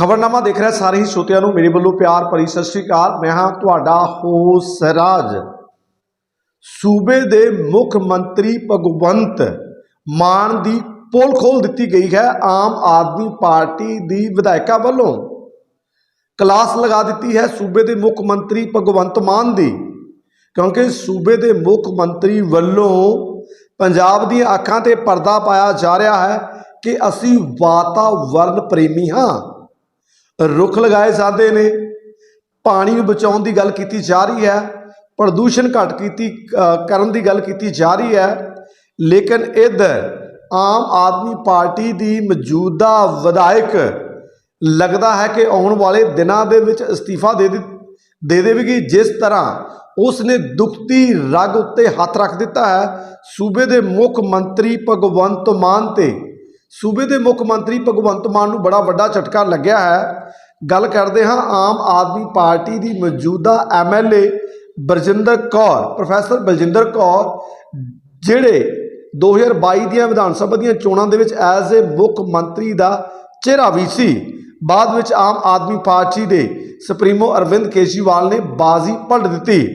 ਖਬਰਨਾਮਾ ਦੇਖ ਰਿਹਾ ਸਾਰੇ ਹੀ ਸਰੋਤਿਆਂ ਨੂੰ ਮੇਰੇ ਵੱਲੋਂ ਪਿਆਰ ਭਰੀ ਸਤਿ ਸ਼੍ਰੀ ਅਕਾਲ। ਮੈਂ ਹਾਂ ਤੁਹਾਡਾ ਹੋਸਟ ਰਾਜ। ਸੂਬੇ ਦੇ ਮੁੱਖ ਮੰਤਰੀ ਭਗਵੰਤ ਮਾਨ ਦੀ ਪੋਲ ਖੋਲ ਦਿੱਤੀ ਗਈ ਹੈ ਆਮ ਆਦਮੀ ਪਾਰਟੀ ਦੀ ਵਿਧਾਇਕਾ ਵੱਲੋਂ। ਕਲਾਸ ਲਗਾ ਦਿੱਤੀ ਹੈ ਸੂਬੇ ਦੇ ਮੁੱਖ ਮੰਤਰੀ ਭਗਵੰਤ ਮਾਨ ਦੀ, ਕਿਉਂਕਿ ਸੂਬੇ ਦੇ ਮੁੱਖ ਮੰਤਰੀ ਵੱਲੋਂ ਪੰਜਾਬ ਦੀਆਂ ਅੱਖਾਂ ਤੇ ਪਰਦਾ ਪਾਇਆ ਜਾ ਰਿਹਾ ਹੈ ਕਿ ਅਸੀਂ ਵਾਤਾਵਰਨ ਪ੍ਰੇਮੀ ਹਾਂ। ਰੁੱਖ ਲਗਾਏ ਜਾਂਦੇ ਨੇ। ਪਾਣੀ ਨੂੰ ਬਚਾਉਣ ਦੀ ਗੱਲ ਕੀਤੀ ਜਾ ਰਹੀ ਹੈ। ਪ੍ਰਦੂਸ਼ਣ ਘੱਟ ਕੀਤੀ ਕਰਨ ਦੀ ਗੱਲ ਕੀਤੀ ਜਾ ਰਹੀ ਹੈ। ਲੇਕਿਨ ਇੱਧਰ ਆਮ ਆਦਮੀ ਪਾਰਟੀ ਦੀ ਮੌਜੂਦਾ ਵਿਧਾਇਕ ਲੱਗਦਾ ਹੈ ਕਿ ਆਉਣ ਵਾਲੇ ਦਿਨਾਂ ਦੇ ਵਿੱਚ ਅਸਤੀਫਾ ਦੇ ਦਿੱ- ਦੇ ਦੇਵੇਗੀ। ਜਿਸ ਤਰ੍ਹਾਂ ਉਸ ਨੇ ਦੁਖਤੀ ਰਗ ਉੱਤੇ ਹੱਥ ਰੱਖ ਦਿੱਤਾ ਹੈ। ਸੂਬੇ ਦੇ ਮੁੱਖ ਮੰਤਰੀ ਭਗਵੰਤ ਮਾਨ ਤੇ ਸੂਬੇ ਦੇ ਮੁੱਖ ਮੰਤਰੀ ਭਗਵੰਤ ਮਾਨ ਨੂੰ ਬੜਾ ਵੱਡਾ ਝਟਕਾ ਲੱਗਿਆ ਹੈ। ਗੱਲ ਕਰਦੇ ਹਾਂ ਆਮ ਆਦਮੀ ਪਾਰਟੀ ਦੀ ਮੌਜੂਦਾ ਐਮਐਲਏ ਬਰਜਿੰਦਰ ਕੌਰ, ਪ੍ਰੋਫੈਸਰ ਬਲਜਿੰਦਰ ਕੌਰ, ਜਿਹੜੇ 2022 ਦੀਆਂ ਵਿਧਾਨ ਸਭਾ ਦੀਆਂ ਚੋਣਾਂ ਦੇ ਵਿੱਚ ਐਜ਼ ਏ ਮੁੱਖ ਮੰਤਰੀ ਦਾ ਚਿਹਰਾ ਵੀ ਸੀ। ਬਾਅਦ ਵਿੱਚ ਆਮ ਆਦਮੀ ਪਾਰਟੀ ਦੇ ਸੁਪਰੀਮੋ ਅਰਵਿੰਦ ਕੇਜਰੀਵਾਲ ਨੇ ਬਾਜ਼ੀ ਪਲਟ ਦਿੱਤੀ।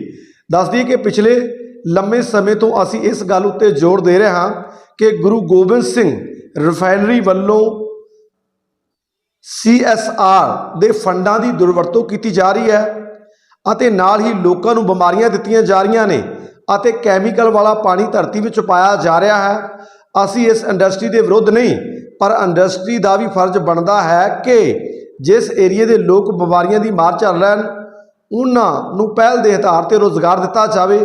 ਦੱਸ ਦਈਏ ਕਿ ਪਿਛਲੇ ਲੰਮੇ ਸਮੇਂ ਤੋਂ ਅਸੀਂ ਇਸ ਗੱਲ ਉੱਤੇ ਜ਼ੋਰ ਦੇ ਰਹੇ ਹਾਂ ਕਿ ਗੁਰੂ ਗੋਬਿੰਦ ਸਿੰਘ ਰਿਫਾਈਨਰੀ ਵੱਲੋਂ CSR ਦੇ ਫੰਡਾਂ ਦੀ ਦੁਰਵਰਤੋਂ ਕੀਤੀ ਜਾ ਰਹੀ ਹੈ ਅਤੇ ਨਾਲ ਹੀ ਲੋਕਾਂ ਨੂੰ ਬਿਮਾਰੀਆਂ ਦਿੱਤੀਆਂ ਜਾ ਰਹੀਆਂ ਨੇ ਅਤੇ ਕੈਮੀਕਲ ਵਾਲਾ ਪਾਣੀ ਧਰਤੀ ਵਿੱਚ ਪਾਇਆ ਜਾ ਰਿਹਾ ਹੈ। ਅਸੀਂ ਇਸ ਇੰਡਸਟਰੀ ਦੇ ਵਿਰੁੱਧ ਨਹੀਂ, ਪਰ ਇੰਡਸਟਰੀ ਦਾ ਵੀ ਫਰਜ਼ ਬਣਦਾ ਹੈ ਕਿ ਜਿਸ ਏਰੀਏ ਦੇ ਲੋਕ ਬਿਮਾਰੀਆਂ ਦੀ ਮਾਰ ਝੱਲ ਰਹੇ ਹਨ ਉਹਨਾਂ ਨੂੰ ਪਹਿਲ ਦੇ ਆਧਾਰ ਤੇ ਰੋਜ਼ਗਾਰ ਦਿੱਤਾ ਜਾਵੇ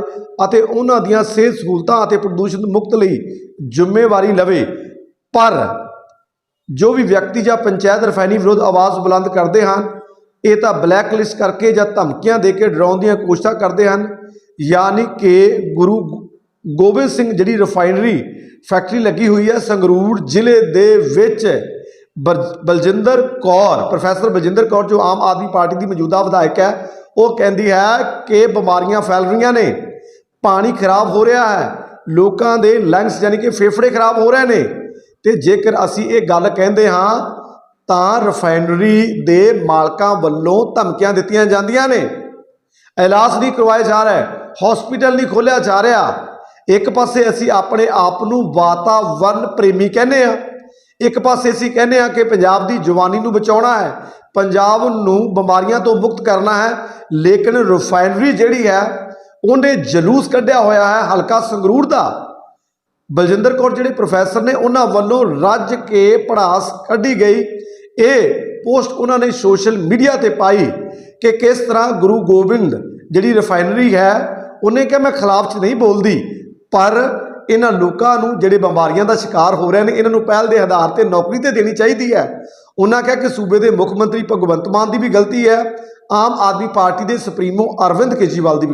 ਅਤੇ ਉਹਨਾਂ ਦੀਆਂ ਸਿਹਤ ਸਹੂਲਤਾਂ ਅਤੇ ਪ੍ਰਦੂਸ਼ਣ ਮੁਕਤ ਲਈ ਜ਼ਿੰਮੇਵਾਰੀ ਲਵੇ। ਪਰ ਜੋ ਵੀ ਵਿਅਕਤੀ ਜਾਂ ਪੰਚਾਇਤ ਰਿਫਾਈਨਰੀ ਵਿਰੁੱਧ ਆਵਾਜ਼ ਬੁਲੰਦ ਕਰਦੇ ਹਨ, ਇਹ ਤਾਂ ਬਲੈਕ ਲਿਸਟ ਕਰਕੇ ਜਾਂ ਧਮਕੀਆਂ ਦੇ ਕੇ ਡਰਾਉਣ ਦੀਆਂ ਕੋਸ਼ਿਸ਼ਾਂ ਕਰਦੇ ਹਨ, ਯਾਨੀ ਕਿ ਗੁਰੂ ਗੋਬਿੰਦ ਸਿੰਘ ਜਿਹੜੀ ਰਿਫਾਈਨਰੀ ਫੈਕਟਰੀ ਲੱਗੀ ਹੋਈ ਹੈ ਸੰਗਰੂਰ ਜ਼ਿਲ੍ਹੇ ਦੇ ਵਿੱਚ ਬਰ- ਬਲਜਿੰਦਰ ਕੌਰ, ਪ੍ਰੋਫੈਸਰ ਬਲਜਿੰਦਰ ਕੌਰ ਜੋ ਆਮ ਆਦਮੀ ਪਾਰਟੀ ਦੀ ਮੌਜੂਦਾ ਵਿਧਾਇਕ ਹੈ, ਉਹ ਕਹਿੰਦੀ ਹੈ ਕਿ ਬਿਮਾਰੀਆਂ ਫੈਲ ਰਹੀਆਂ ਨੇ, ਪਾਣੀ ਖਰਾਬ ਹੋ ਰਿਹਾ ਹੈ, ਲੋਕਾਂ ਦੇ ਲੰਗਸ ਯਾਨੀ ਕਿ ਫੇਫੜੇ ਖਰਾਬ ਹੋ ਰਹੇ ਨੇ ਤੇ ਜੇਕਰ ਅਸੀਂ ਇਹ ਗੱਲ ਕਹਿੰਦੇ ਹਾਂ, ਤਾਂ ਰਿਫਾਈਨਰੀ ਦੇ ਮਾਲਕਾਂ ਵੱਲੋਂ ਧਮਕੀਆਂ ਦਿੱਤੀਆਂ ਜਾਂਦੀਆਂ ਨੇ। ਇਲਾਜ ਨਹੀਂ ਕਰਵਾਇਆ ਜਾ ਰਿਹਾ ਹਸਪੀਟਲ ਨਹੀਂ ਖੋਲਿਆ ਜਾ ਰਿਹਾ। ਇੱਕ ਪਾਸੇ ਅਸੀਂ ਆਪਣੇ ਆਪ ਨੂੰ ਵਾਤਾਵਰਨ ਪ੍ਰੇਮੀ ਕਹਿੰਦੇ ਆ ਇੱਕ ਪਾਸੇ ਅਸੀਂ ਕਹਿੰਦੇ ਆ ਕਿ ਪੰਜਾਬ ਦੀ ਜਵਾਨੀ ਨੂੰ ਬਚਾਉਣਾ ਹੈ, ਪੰਜਾਬ ਨੂੰ ਬਿਮਾਰੀਆਂ ਤੋਂ ਮੁਕਤ ਕਰਨਾ ਹੈ, ਲੇਕਿਨ ਰਿਫਾਈਨਰੀ ਜਿਹੜੀ ਹੈ, ਉਹਨੇ ਜਲੂਸ ਕੱਢਿਆ ਹੋਇਆ ਹੈ ਹਲਕਾ ਸੰਗਰੂਰ ਦਾ। ਬਲਜਿੰਦਰ ਕੌਰ ਜਿਹੜੇ ਪ੍ਰੋਫੈਸਰ ਨੇ, ਉਹਨਾਂ ਵੱਲੋਂ ਰੱਜ ਕੇ ਪੜਾਸ ਕੱਢੀ ਗਈ। ਇਹ ਪੋਸਟ ਉਹਨਾਂ ਨੇ ਸੋਸ਼ਲ ਮੀਡੀਆ ਤੇ ਪਾਈ ਕਿ ਕਿਸ ਤਰ੍ਹਾਂ ਗੁਰੂ ਗੋਬਿੰਦ ਜਿਹੜੀ ਰਿਫਾਈਨਰੀ ਹੈ, ਉਹਨੇ ਕਿਹਾ, ਮੈਂ ਖਿਲਾਫ ਚ ਨਹੀਂ ਬੋਲਦੀ, ਪਰ ਇਹਨਾਂ ਲੋਕਾਂ ਨੂੰ ਜਿਹੜੇ ਬਿਮਾਰੀਆਂ ਦਾ ਸ਼ਿਕਾਰ ਹੋ ਰਹੇ ਨੇ, ਇਹਨਾਂ ਨੂੰ ਪਹਿਲ ਦੇ ਆਧਾਰ ਤੇ ਨੌਕਰੀ ਤੇ ਦੇਣੀ ਚਾਹੀਦੀ ਹੈ। ਉਹਨਾਂ ਕਿਹਾ ਕਿ ਸੂਬੇ ਦੇ ਮੁੱਖ ਮੰਤਰੀ ਭਗਵੰਤ ਮਾਨ ਦੀ ਵੀ ਗਲਤੀ ਹੈ। ਆਮ ਆਦਮੀ ਪਾਰਟੀ ਦੇ ਸੁਪਰੀਮੋ ਅਰਵਿੰਦ ਕੇਜਰੀਵਾਲ ਦੀ ਵੀ